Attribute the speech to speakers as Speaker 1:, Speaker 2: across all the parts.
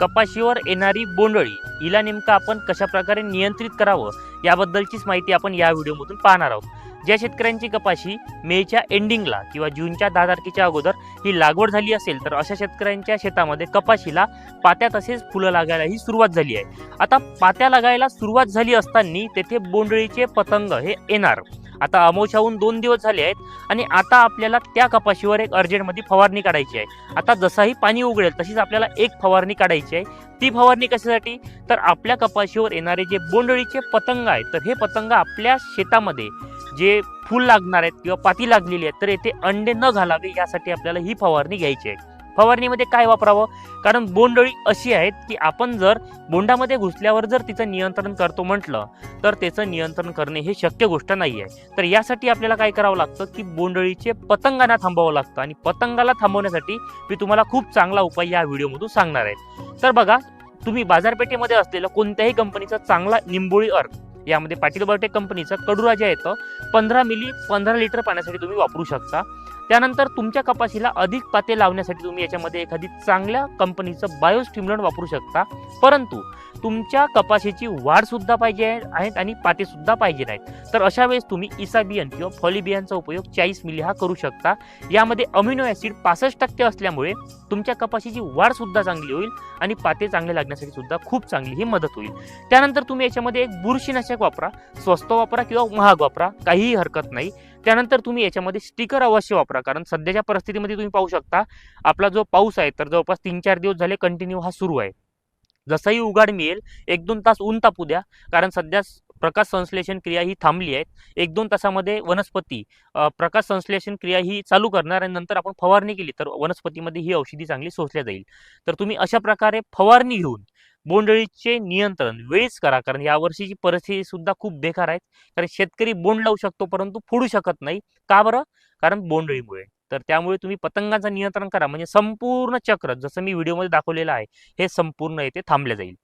Speaker 1: कपाशीवर येणारी बोंडळी हिला नेमकं आपण कशा प्रकारे नियंत्रित करावं याबद्दलचीच माहिती आपण या व्हिडिओमधून पाहणार आहोत. ज्या शेतकऱ्यांची कपाशी मेच्या एंडिंगला किंवा जूनच्या दहा तारखेच्या अगोदर ही लागवड झाली असेल तर अशा शेतकऱ्यांच्या शेतामध्ये कपाशीला पात्या तसेच फुलं लागायलाही सुरुवात झाली आहे. आता पात्या लागायला सुरुवात झाली असताना तेथे बोंडळीचे पतंग हे येणार. आता अमोशाहून दोन दिवस झाले आहेत आणि आता आपल्याला त्या कपाशीवर एक अर्जंटमध्ये फवारणी काढायची आहे. आता जसाही पाणी उघडेल तशीच आपल्याला एक फवारणी काढायची आहे. ती फवारणी कशासाठी? तर आपल्या कपाशीवर येणारे जे बोंडळीचे पतंग आहेत तर हे पतंग आपल्या शेतामध्ये जे फूल लागणार आहेत किंवा पाती लागलेली आहेत तर येथे अंडे न घालावे यासाठी आपल्याला ही फवारणी घ्यायची आहे. फवारणीमध्ये काय वापरावं? कारण बोंडळी अशी आहेत की आपण जर बोंडामध्ये घुसल्यावर जर तिचं नियंत्रण करतो म्हटलं तर त्याचं नियंत्रण करणे हे शक्य गोष्ट नाही आहे तर यासाठी आपल्याला काय करावं लागतं की बोंडळीचे पतंगांना थांबवावं लागतं आणि पतंगाला थांबवण्यासाठी मी तुम्हाला खूप चांगला उपाय या व्हिडिओमधून सांगणार आहे. तर बघा तुम्ही बाजारपेठेमध्ये असलेलं कोणत्याही कंपनीचा चांगला निंबोळी अर्क यामध्ये पाटील बायोटेक कंपनीचं कडुराजा येतं पंधरा मिली पंधरा लिटर पाण्यासाठी तुम्ही वापरू शकता. त्यानंतर तुमच्या कपाशीला अधिक पाते लावण्यासाठी तुम्ही याच्यामध्ये एखादी चांगल्या कंपनीचं बायोस्टिम्युलंट वापरू शकता. परंतु तुमच्या कपाशीची वाढसुद्धा पाहिजे आहेत आणि पातेसुद्धा पाहिजे नाहीत. तर अशा वेळेस तुम्ही इसाबियन किंवा फॉलिबियनचा उपयोग चाळीस मिली हा करू शकता. यामध्ये अमिनो ॲसिड पासष्ट टक्के असल्यामुळे तुमच्या कपाशीची वाढसुद्धा चांगली होईल आणि पाते चांगले लागण्यासाठी सुद्धा खूप चांगली ही मदत होईल. त्यानंतर तुम्ही याच्यामध्ये एक बुरशीनाशक वापरा स्वस्त वापरा किंवा महाग वापरा काहीही हरकत नाही. त्यानंतर तुम्ही याच्यामध्ये स्टिकर अवश्य वापरा. कारण सध्याच्या परिस्थितीमध्ये तुम्ही पाहू शकता आपला जो पाऊस आहे तर जवळपास तीन चार दिवस झाले कंटिन्यू हा सुरू आहे. जसंही उघाड मिळेल एक दोन तास ऊन तापू द्या. कारण सध्या प्रकाश संश्लेषण क्रिया ही थांबली आहेत एक दोन तासामध्ये वनस्पती प्रकाश संश्लेषण क्रिया ही चालू करणार आणि नंतर आपण फवारणी केली तर वनस्पतीमध्ये ही औषधी चांगली सोसल्या जाईल. तर तुम्ही अशा प्रकारे फवारणी घेऊन बोंडअळीचे नियंत्रण वेळीच करा. कारण यावर्षीची परिस्थिती सुद्धा खूप बेकार आहे. कारण शेतकरी बोंड लावू शकतो परंतु फोडू शकत नाही. का बरं? कारण बोंडअळीमुळे. तर त्यामुळे तुम्ही पतंगाचं नियंत्रण करा. म्हणजे संपूर्ण चक्र जसं मी व्हिडिओमध्ये दाखवलेलं आहे हे संपूर्ण येथे थांबले जाईल.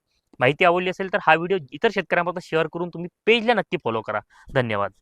Speaker 1: माहिती आवडली असेल तर हा व्हिडिओ इतर शेतकऱ्यांपर्यंत शेअर करून तुम्ही पेजला नक्की फॉलो करा. धन्यवाद.